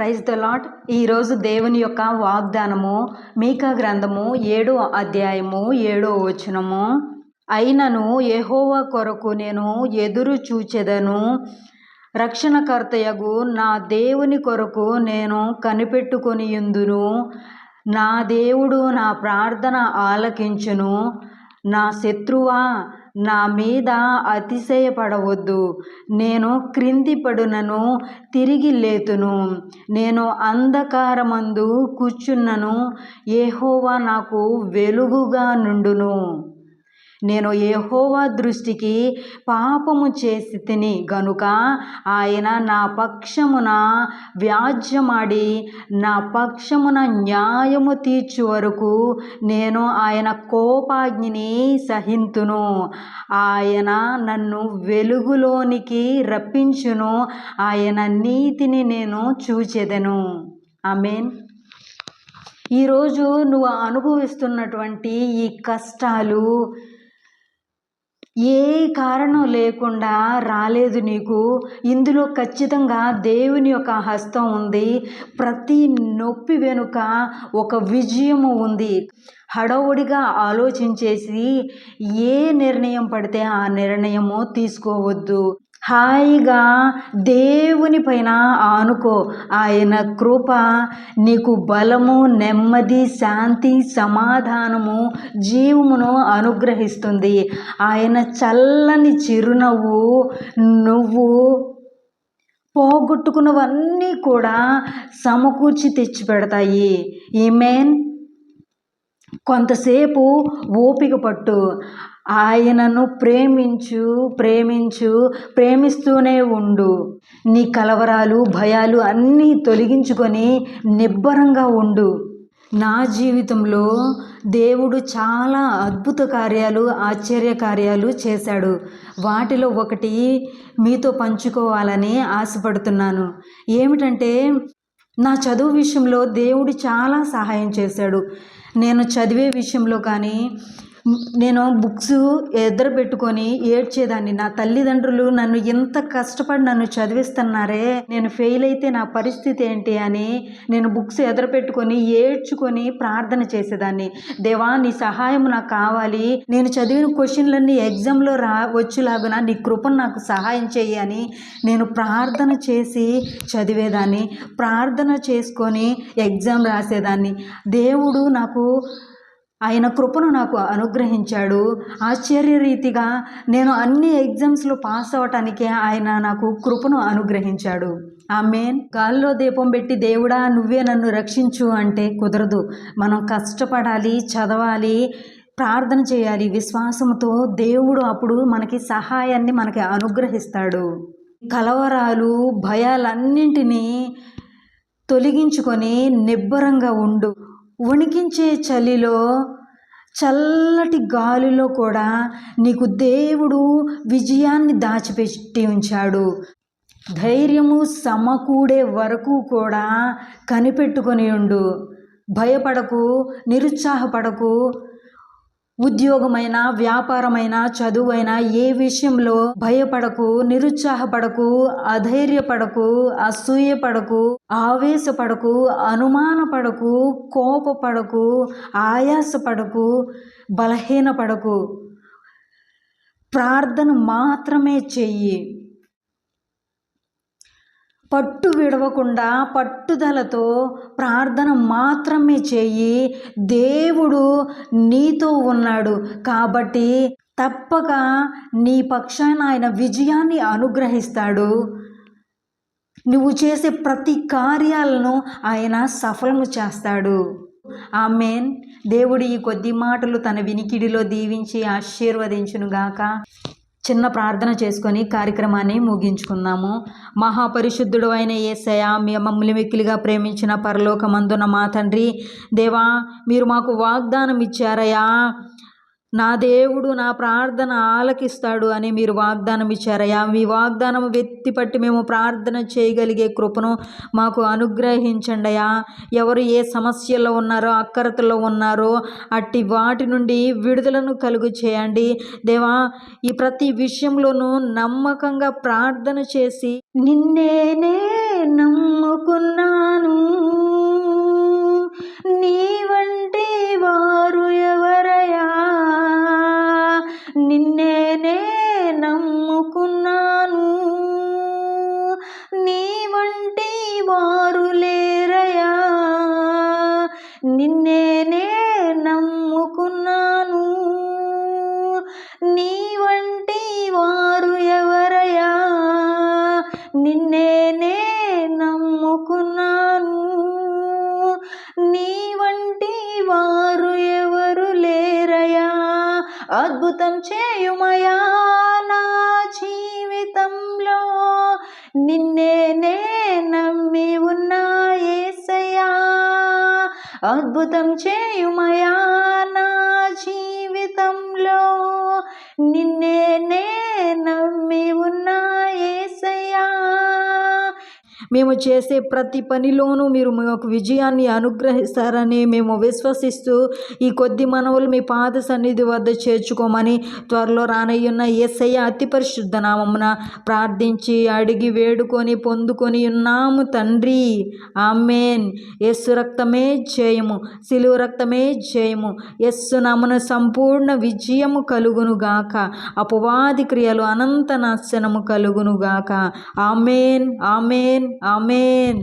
Praise the lot ఈరోజు దేవుని యొక్క వాగ్దానము మీకా గ్రంథము ఏడో అధ్యాయము ఏడో వచనము. అయినను యెహోవా కొరకు నేను ఎదురు చూచెదను. రక్షణకర్తయగు నా దేవుని కొరకు నేను కనిపెట్టుకొని ఎందును నా దేవుడు నా ప్రార్థన ఆలకించును. నా శత్రువా నా మీద అతిశయపడవద్దు. నేను క్రింది పడునను తిరిగి లేతును. నేను అంధకారమందు కూర్చున్నను. ఏహోవా నాకు వెలుగుగా నుండును. నేను యెహోవా దృష్టికి పాపము చేసి తిని గనుక ఆయన నా పక్షమున వ్యాజ్యమాడి నా పక్షమున న్యాయము తీర్చు వరకు నేను ఆయన కోపాగ్నిని సహింతును. ఆయన నన్ను వెలుగులోనికి రప్పించును. ఆయన నీతిని నేను చూచెదను. ఆమెన్. ఈరోజు నువ్వు అనుభవిస్తున్నటువంటి ఈ కష్టాలు ఏ కారణం లేకుండా రాలేదు నీకు. ఇందులో ఖచ్చితంగా దేవుని యొక్క హస్తం ఉంది. ప్రతి నొప్పి వెనుక ఒక విజయము ఉంది. హడవుడిగా ఆలోచించేసి ఏ నిర్ణయం పడితే ఆ నిర్ణయము తీసుకోవద్దు. హాయిగా దేవుని పైన ఆనుకో. ఆయన కృప నీకు బలము నెమ్మది శాంతి సమాధానము జీవమును అనుగ్రహిస్తుంది. ఆయన చల్లని చిరునవ్వు నువ్వు పోగొట్టుకున్నవన్నీ కూడా సమకూర్చి తెచ్చిపెడతాయి. ఈమెన్ కొంతసేపు ఓపిక పట్టు. ఆయనను ప్రేమించు ప్రేమించు ప్రేమిస్తూనే ఉండు. నీ కలవరాలు భయాలు అన్నీ తొలగించుకొని నిబ్బరంగా ఉండు. నా జీవితంలో దేవుడు చాలా అద్భుత కార్యాలు ఆశ్చర్య కార్యాలు చేశాడు. వాటిలో ఒకటి మీతో పంచుకోవాలని ఆశపడుతున్నాను. ఏమిటంటే నా చదువు విషయంలో దేవుడు చాలా సహాయం చేశాడు. నేను చదివే విషయంలో కానీ నేను బుక్స్ ఎదురు పెట్టుకొని ఏడ్చేదాన్ని. నా తల్లిదండ్రులు నన్ను ఎంత కష్టపడి నన్ను చదివిస్తున్నారే నేను ఫెయిల్ అయితే నా పరిస్థితి ఏంటి అని నేను బుక్స్ ఎదురు పెట్టుకొని ఏడ్చుకొని ప్రార్థన చేసేదాన్ని. దేవా నీ సహాయం నాకు కావాలి. నేను చదివిన క్వశ్చన్లన్నీ ఎగ్జామ్లో రా వచ్చేలాగున నీ కృపను నాకు సహాయం చేయి అని నేను ప్రార్థన చేసి చదివేదాన్ని. ప్రార్థన చేసుకొని ఎగ్జామ్ రాసేదాన్ని. దేవుడు నాకు ఆయన కృపను నాకు అనుగ్రహించాడు. ఆశ్చర్యరీతిగా నేను అన్ని ఎగ్జామ్స్లో పాస్ అవ్వటానికి ఆయన నాకు కృపను అనుగ్రహించాడు. ఆమెన్. గాల్లో దీపం పెట్టి దేవుడా నువ్వే నన్ను రక్షించు అంటే కుదరదు. మనం కష్టపడాలి చదవాలి ప్రార్థన చేయాలి. విశ్వాసంతో దేవుడు అప్పుడు మనకి సహాయాన్ని మనకి అనుగ్రహిస్తాడు. కలవరాలు భయాలన్నింటినీ తొలగించుకొని నిబ్బరంగా ఉండు. వణికించే చలిలో చల్లటి గాలిలో కూడా నీకు దేవుడు విజయాన్ని దాచిపెట్టి ఉంచాడు. ధైర్యము సమకూడే వరకు కూడా కనిపెట్టుకొని ఉండు. భయపడకు నిరుత్సాహపడకు ఉద్యోగమైన వ్యాపారమైన చదువైనా ఏ విషయంలో భయపడకు నిరుత్సాహపడకు అధైర్యపడకు అసూయపడకు ఆవేశపడకు అనుమానపడకు కోపపడకు ఆయాసపడకు బలహీనపడకు. ప్రార్థన మాత్రమే చెయ్యి. పట్టు విడవకుండా పట్టుదలతో ప్రార్థన మాత్రమే చేయి. దేవుడు నీతో ఉన్నాడు కాబట్టి తప్పక నీ పక్షాన ఆయన విజయాన్ని అనుగ్రహిస్తాడు. నువ్వు చేసే ప్రతి కార్యాలను ఆయన సఫలము చేస్తాడు. ఆమెన్. దేవుడు ఈ కొద్ది మాటలు తన వినికిడిలో దీవించి ఆశీర్వదించునుగాక. చిన్న ప్రార్థన చేసుకొని కార్యక్రమాన్ని ముగించుకుందాము. మహాపరిశుద్ధుడు అయిన ఏసయ మమ్మల్ని మిక్కిలిగా ప్రేమించిన పరలోకమందున మా తండ్రి. దేవా మీరు మాకు వాగ్దానం ఇచ్చారయ్యా నా దేవుడు నా ప్రార్థన ఆలకిస్తాడు అని మీరు వాగ్దానం ఇచ్చారయ్యా మీ వాగ్దానం వెత్తిపట్టి మేము ప్రార్థన చేయగలిగే కృపను మాకు అనుగ్రహించండి అయ్యా ఎవరు ఏ సమస్యల్లో ఉన్నారో అక్కరతలో ఉన్నారో అట్టి వాటి నుండి విడుదలను కలుగు చేయండి. దేవా ఈ ప్రతి విషయంలోనూ నమ్మకంగా ప్రార్థన చేసి నిన్నేనే నమ్ముకున్నాను. నీ వంటి వారు నిన్నేనే నమ్ముకున్నాను. నీ వంటి వారు ఎవరయ్యా? నిన్నేనే నమ్ముకున్నాను. నీ వంటి వారు ఎవరు లేరయా అద్భుతం చేయుమయా నా జీవితంలో. నిన్నేనే అద్భుతం చేయుమయా నా జీవితంలో. నిన్నేనే నమ్మి ఉన్నా మేము చేసే ప్రతి పనిలోనూ మీరు మాకు విజయాన్ని అనుగ్రహిస్తారని మేము విశ్వసిస్తూ ఈ కొద్ది మనవులు మీ పాద సన్నిధి వద్ద చేర్చుకోమని త్వరలో రానయ్యున్న ఎస్ఐ అతి పరిశుద్ధ నామమున ప్రార్థించి అడిగి వేడుకొని పొందుకొని ఉన్నాము తండ్రి. ఆమెన్. యస్సు రక్తమే జయము. సిలువ రక్తమే జయము. యస్సు నమన సంపూర్ణ విజయము కలుగును గాక. అపవాది క్రియలు అనంత నాశనము కలుగును గాక. ఆమెన్. ఆమెన్. ఆమెన్